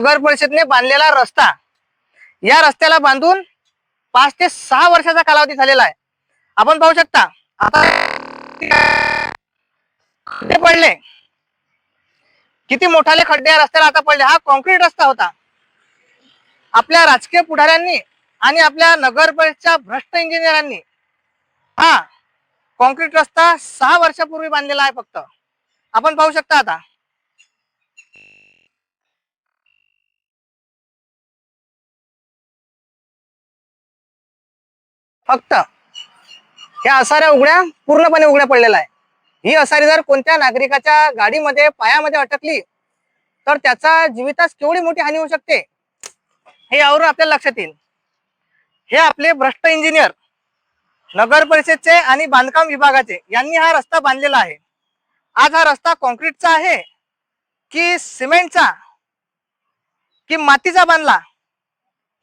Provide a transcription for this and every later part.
नगर परिषदने बांधलेला रस्ता या रस्त्याला बांधून पाच ते सहा वर्षाचा कालावधी झालेला आहे. आपण पाहू शकता आता खड्डे पडले. किती मोठाले खड्डे या रस्त्याला आता पडले. हा कॉन्क्रीट रस्ता होता. आपल्या राजकीय पुढाऱ्यांनी आणि आपल्या नगर परिषदच्या भ्रष्ट इंजिनियरांनी हा कॉन्क्रीट रस्ता सहा वर्षापूर्वी बांधलेला आहे फक्त. आपण पाहू शकता आता. फक्त या असाऱ्या उघड्या पूर्णपणे उघड्या पडलेल्या आहे ही असारी जर कोणत्या नागरिकाच्या गाडीमध्ये पायामध्ये अटकली तर त्याचा जीवितास केवढी मोठी हानी होऊ शकते? हे यावरून आपल्याला लक्षात येईल. हे आपले भ्रष्ट इंजिनियर नगर परिषदचे आणि बांधकाम विभागाचे यांनी हा रस्ता बांधलेला आहे. आज हा रस्ता कॉन्क्रीटचा आहे की सिमेंटचा? की मातीचा बांधला?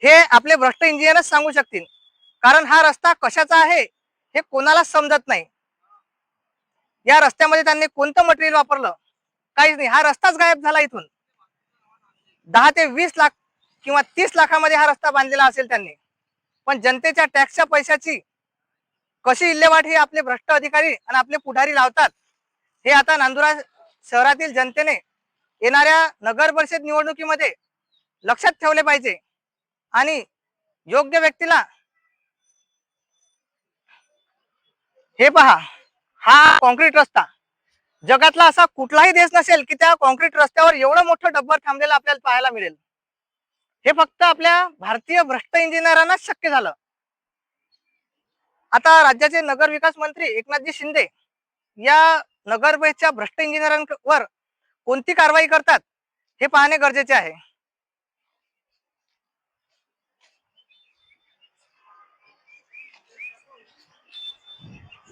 हे आपले भ्रष्ट इंजिनियरच सांगू शकतील. कारण हा रस्ता कशाचा आहे हे कोणाला समजत नाही. या रस्त्यामध्ये त्यांनी कोणतं मटेरियल वापरलं? काहीच नाही. हा रस्ताच गायब झाला इथून. दहा ते वीस लाख किंवा तीस लाखामध्ये हा रस्ता बांधलेला असेल त्यांनी. पण जनतेच्या टॅक्सच्या पैशाची कशी इल्हेवाट ही आपले भ्रष्ट अधिकारी आणि आपले पुढारी लावतात हे आता नांदुरा शहरातील जनतेने येणाऱ्या नगर परिषद निवडणुकीमध्ये लक्षात ठेवले पाहिजे. आणि योग्य व्यक्तीला हे पहा हा कॉन्क्रीट रस्ता. जगातला असा कुठलाही देश नसेल की त्या कॉन्क्रीट रस्त्यावर एवढं मोठं डब्बर थांबलेलं आपल्याला पाहायला मिळेल. हे फक्त आपल्या भारतीय भ्रष्ट इंजिनियरांनाच शक्य झालं. आता राज्याचे नगर विकास मंत्री एकनाथजी शिंदे या नगरवेच्या भ्रष्ट इंजिनियरांवर कोणती कारवाई करतात हे पाहणे गरजेचे आहे.